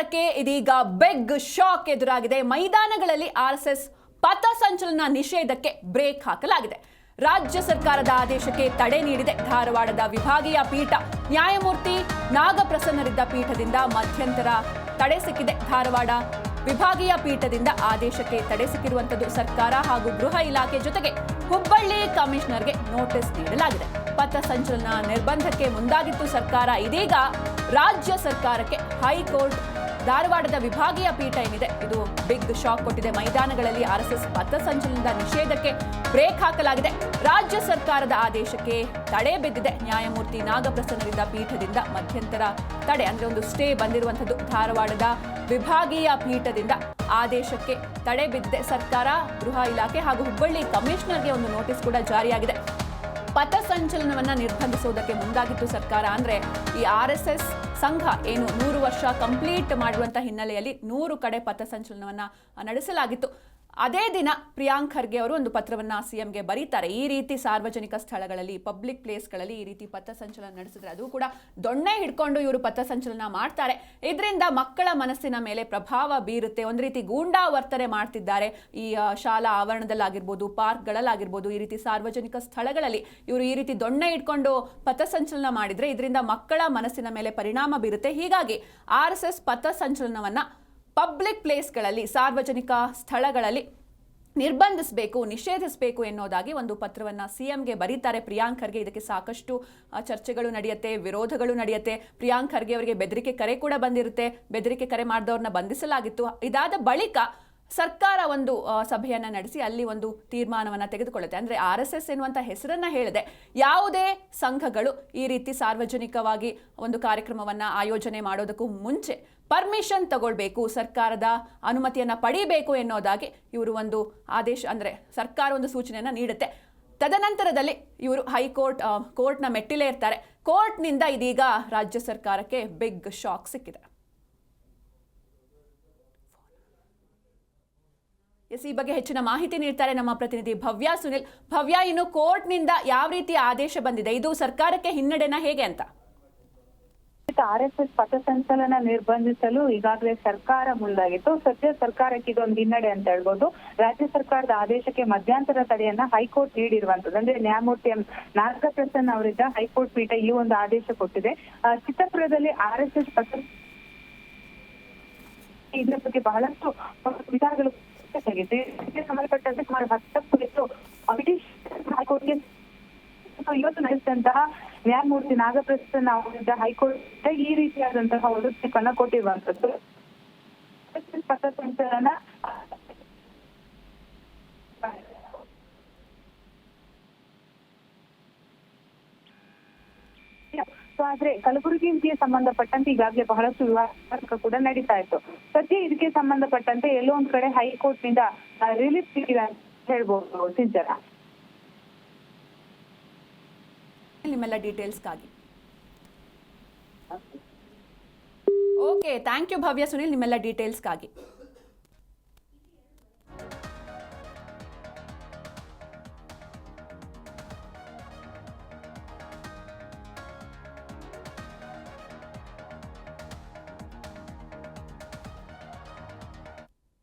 ಸರ್ಕಾರಕ್ಕೆ ಇದೀಗ beg shock ಎದುರಾಗಿದೆ. ಮೈದಾನಗಳಲ್ಲಿ ಆರ್ಎಸ್ಎಸ್ ಪಥಸಂಚಲನ ನಿಷೇಧಕ್ಕೆ ಬ್ರೇಕ್ ಹಾಕಲಾಗಿದೆ. ರಾಜ್ಯ ಸರ್ಕಾರದ ಆದೇಶಕ್ಕೆ ತಡೆ ನೀಡಿದೆ. ಧಾರವಾಡದ ವಿಭಾಗೀಯ ಪೀಠ ನ್ಯಾಯಮೂರ್ತಿ ನಾಗಪ್ರಸನ್ನರಿದ್ದ ಪೀಠದಿಂದ ಮಧ್ಯಂತರ ತಡೆ ಸಿಕ್ಕಿದೆ. ಧಾರವಾಡ ವಿಭಾಗೀಯ ಪೀಠದಿಂದ ಆದೇಶಕ್ಕೆ ತಡೆ ಸಿಕ್ಕಿರುವಂತದ್ದು ಸರ್ಕಾರ ಹಾಗೂ ಗೃಹ ಇಲಾಖೆ ಜೊತೆಗೆ ಹುಬ್ಬಳ್ಳಿ ಕಮಿಷನರ್ಗೆ ನೋಟಿಸ್ ನೀಡಲಾಗಿದೆ. ಪಥಸಂಚಲನ ನಿರ್ಬಂಧಕ್ಕೆ ಮುಂದಾಗಿತ್ತು ಸರ್ಕಾರ. ಇದೀಗ ರಾಜ್ಯ ಸರ್ಕಾರಕ್ಕೆ ಹೈಕೋರ್ಟ್ ಧಾರವಾಡದ ವಿಭಾಗೀಯ ಪೀಠ ಏನಿದೆ? ಇದು ಬಿಗ್ ಶಾಕ್ ಕೊಟ್ಟಿದೆ. ಮೈದಾನಗಳಲ್ಲಿ ಆರ್ಎಸ್ಎಸ್ ಪಥಸಂಚಲನದ ನಿಷೇಧಕ್ಕೆ ಬ್ರೇಕ್ ಹಾಕಲಾಗಿದೆ. ರಾಜ್ಯ ಸರ್ಕಾರದ ಆದೇಶಕ್ಕೆ ತಡೆ ಬಿದ್ದಿದೆ. ನ್ಯಾಯಮೂರ್ತಿ ನಾಗಪ್ರಸನ್ನರಿದ್ದ ಪೀಠದಿಂದ ಮಧ್ಯಂತರ ತಡೆ, ಅಂದ್ರೆ ಒಂದು ಸ್ಟೇ ಬಂದಿರುವಂತದ್ದು ಧಾರವಾಡದ ವಿಭಾಗೀಯ ಪೀಠದಿಂದ ಆದೇಶಕ್ಕೆ ತಡೆ ಬಿದ್ದಿದೆ. ಸರ್ಕಾರ, ಗೃಹ ಇಲಾಖೆ ಹಾಗೂ ಹುಬ್ಬಳ್ಳಿ ಕಮಿಷನರ್ಗೆ ಒಂದು ನೋಟಿಸ್ ಕೂಡ ಜಾರಿಯಾಗಿದೆ. ಪಥಸಂಚಲನವನ್ನು ನಿರ್ಬಂಧಿಸುವುದಕ್ಕೆ ಮುಂದಾಗಿತ್ತು ಸರ್ಕಾರ. ಅಂದ್ರೆ ಈ ಆರ್ ಎಸ್ ಎಸ್ ಸಂಘ ಏನು ನೂರು ವರ್ಷ ಕಂಪ್ಲೀಟ್ ಮಾಡುವಂತ ಹಿನ್ನೆಲೆಯಲ್ಲಿ ನೂರು ಕಡೆ ಪಥಸಂಚಲನವನ್ನ ನಡೆಸಲಾಗಿತ್ತು. ಅದೇ ದಿನ ಪ್ರಿಯಾಂಕ್ ಖರ್ಗೆ ಅವರು ಒಂದು ಪತ್ರವನ್ನ ಸಿಎಂಗೆ ಬರೀತಾರೆ. ಈ ರೀತಿ ಸಾರ್ವಜನಿಕ ಸ್ಥಳಗಳಲ್ಲಿ, ಪಬ್ಲಿಕ್ ಪ್ಲೇಸ್ಗಳಲ್ಲಿ ಈ ರೀತಿ ಪಥಸಂಚಲನ ನಡೆಸಿದ್ರೆ ಅದು ಕೂಡ ದೊಣ್ಣೆ ಹಿಡ್ಕೊಂಡು ಇವರು ಪಥಸಂಚಲನ ಮಾಡ್ತಾರೆ. ಇದರಿಂದ ಮಕ್ಕಳ ಮನಸ್ಸಿನ ಮೇಲೆ ಪ್ರಭಾವ ಬೀರುತ್ತೆ. ಒಂದು ರೀತಿ ಗೂಂಡಾ ವರ್ತನೆ ಮಾಡ್ತಿದ್ದಾರೆ. ಈ ಶಾಲಾ ಆವರಣದಲ್ಲಾಗಿರ್ಬೋದು, ಪಾರ್ಕ್ಗಳಲ್ಲಾಗಿರ್ಬೋದು, ಈ ರೀತಿ ಸಾರ್ವಜನಿಕ ಸ್ಥಳಗಳಲ್ಲಿ ಇವರು ಈ ರೀತಿ ದೊಣ್ಣೆ ಇಟ್ಕೊಂಡು ಪಥಸಂಚಲನ ಮಾಡಿದ್ರೆ ಇದರಿಂದ ಮಕ್ಕಳ ಮನಸ್ಸಿನ ಮೇಲೆ ಪರಿಣಾಮ ಬೀರುತ್ತೆ. ಹೀಗಾಗಿ ಆರ್ ಎಸ್ ಎಸ್ ಪಥಸಂಚಲನವನ್ನ ಪಬ್ಲಿಕ್ ಪ್ಲೇಸ್ಗಳಲ್ಲಿ, ಸಾರ್ವಜನಿಕ ಸ್ಥಳಗಳಲ್ಲಿ ನಿರ್ಬಂಧಿಸಬೇಕು, ನಿಷೇಧಿಸಬೇಕು ಎನ್ನುವುದಾಗಿ ಒಂದು ಪತ್ರವನ್ನು ಸಿ ಎಂಗೆ ಬರೀತಾರೆ. ಪ್ರಿಯಾಂಕ್ ಖರ್ಗೆ ಇದಕ್ಕೆ ಸಾಕಷ್ಟು ಚರ್ಚೆಗಳು ನಡೆಯುತ್ತೆ, ವಿರೋಧಗಳು ನಡೆಯುತ್ತೆ. ಪ್ರಿಯಾಂಕ್ ಖರ್ಗೆ ಅವರಿಗೆ ಬೆದರಿಕೆ ಕರೆ ಕೂಡ ಬಂದಿರುತ್ತೆ. ಬೆದರಿಕೆ ಕರೆ ಮಾಡಿದವ್ರನ್ನ ಬಂಧಿಸಲಾಗಿತ್ತು. ಇದಾದ ಬಳಿಕ ಸರ್ಕಾರ ಒಂದು ಸಭೆಯನ್ನ ನಡೆಸಿ ಅಲ್ಲಿ ಒಂದು ತೀರ್ಮಾನವನ್ನು ತೆಗೆದುಕೊಳ್ಳುತ್ತೆ. ಅಂದರೆ ಆರ್ ಎಸ್ ಎಸ್ ಎನ್ನುವಂಥ ಹೆಸರನ್ನು ಹೇಳಿದೆ. ಯಾವುದೇ ಸಂಘಗಳು ಈ ರೀತಿ ಸಾರ್ವಜನಿಕವಾಗಿ ಒಂದು ಕಾರ್ಯಕ್ರಮವನ್ನು ಆಯೋಜನೆ ಮಾಡೋದಕ್ಕೂ ಮುಂಚೆ ಪರ್ಮಿಷನ್ ತಗೊಳ್ಬೇಕು, ಸರ್ಕಾರದ ಅನುಮತಿಯನ್ನು ಪಡೀಬೇಕು ಎನ್ನೋದಾಗಿ ಇವರು ಒಂದು ಆದೇಶ, ಅಂದರೆ ಸರ್ಕಾರ ಒಂದು ಸೂಚನೆಯನ್ನು ನೀಡುತ್ತೆ. ತದನಂತರದಲ್ಲಿ ಇವರು ಹೈಕೋರ್ಟ್ ಕೋರ್ಟ್ನ ಮೆಟ್ಟಿಲೇ ಇರ್ತಾರೆ. ಕೋರ್ಟ್ನಿಂದ ಇದೀಗ ರಾಜ್ಯ ಸರ್ಕಾರಕ್ಕೆ ಬಿಗ್ ಶಾಕ್ ಸಿಕ್ಕಿದೆ. ಎಸ್, ಈ ಬಗ್ಗೆ ಹೆಚ್ಚಿನ ಮಾಹಿತಿ ನೀಡ್ತಾರೆ ನಮ್ಮ ಪ್ರತಿನಿಧಿ ಭವ್ಯ ಸುನಿಲ್. ಭವ್ಯ, ಇನ್ನು ಕೋರ್ಟ್ನಿಂದ ಯಾವ ರೀತಿ ಆದೇಶ ಬಂದಿದೆ? ಇದು ಸರ್ಕಾರಕ್ಕೆ ಹಿನ್ನಡೆನ ಹೇಗೆ ಅಂತ? ಆರ್ ಎಸ್ ಎಸ್ ಪಥಸಂಚಲನ ನಿರ್ಬಂಧಿಸಲು ಈಗಾಗಲೇ ಸರ್ಕಾರ ಮುಂದಾಗಿತ್ತು. ಸದ್ಯ ಸರ್ಕಾರಕ್ಕೆ ಇದೊಂದು ಹಿನ್ನಡೆ ಅಂತ ಹೇಳ್ಬೋದು. ರಾಜ್ಯ ಸರ್ಕಾರದ ಆದೇಶಕ್ಕೆ ಮಧ್ಯಂತರ ತಡೆಯನ್ನ ಹೈಕೋರ್ಟ್ ನೀಡಿರುವಂತದ್ದು ಅಂದ್ರೆ ನ್ಯಾಯಮೂರ್ತಿ ಎಂ ನಾಗಪ್ರಸನ್ನ ಅವರಿದ್ದ ಹೈಕೋರ್ಟ್ ಪೀಠ ಈ ಒಂದು ಆದೇಶ ಕೊಟ್ಟಿದೆ. ಚಿತ್ತಪುರದಲ್ಲಿ ಆರ್ ಎಸ್ ಎಸ್ ಪಥ ಇದರ ಬಗ್ಗೆ ಬಹಳಷ್ಟು ವಿಚಾರಗಳು ಸಂಬಂಧಪಟ್ಟಂತೆ ಸುಮಾರು ಹತ್ತಕ್ಕೂ ಹೆಚ್ಚು ಬ್ರಿಟಿಷ್ ಹೈಕೋರ್ಟ್ಗೆ ಇವತ್ತು ನಡೆಸಿದಂತಹ ನ್ಯಾಯಮೂರ್ತಿ ನಾಗಪ್ರಸನ್ನ ಅವರಿದ್ದ ಹೈಕೋರ್ಟ್ ಈ ರೀತಿಯಾದಂತಹ ಒಂದು ತೀರ್ಪನ್ನ ಕೊಟ್ಟಿರುವಂತದ್ದು. ಪಥಸಂಚಲನ ಆದ್ರೆ ಕಲಬುರಗಿಗೆ ಸಂಬಂಧಪಟ್ಟಂತೆ ಈಗಾಗಲೇ ಬಹಳಷ್ಟು ವಿವಾದ ಕೂಡ ನಡೀತಾ ಇತ್ತು. ಸದ್ಯ ಇದಕ್ಕೆ ಸಂಬಂಧಪಟ್ಟಂತೆ ಎಲ್ಲೋ ಒಂದ್ ಕಡೆ ಹೈಕೋರ್ಟ್ನಿಂದ ರಿಲೀಫ್ ಸಿಕ್ಕಿದೆ ಅಂತ ಹೇಳ್ಬೋದು ಸಿಂಚನ. ನಿಮ್ಮೆಲ್ಲ ಡೀಟೇಲ್ಸ್ಗಾಗಿ. Okay thank you Bhavya Sunil ನಿಮ್ಮೆಲ್ಲ ಡೀಟೇಲ್ಸ್ಗಾಗಿ.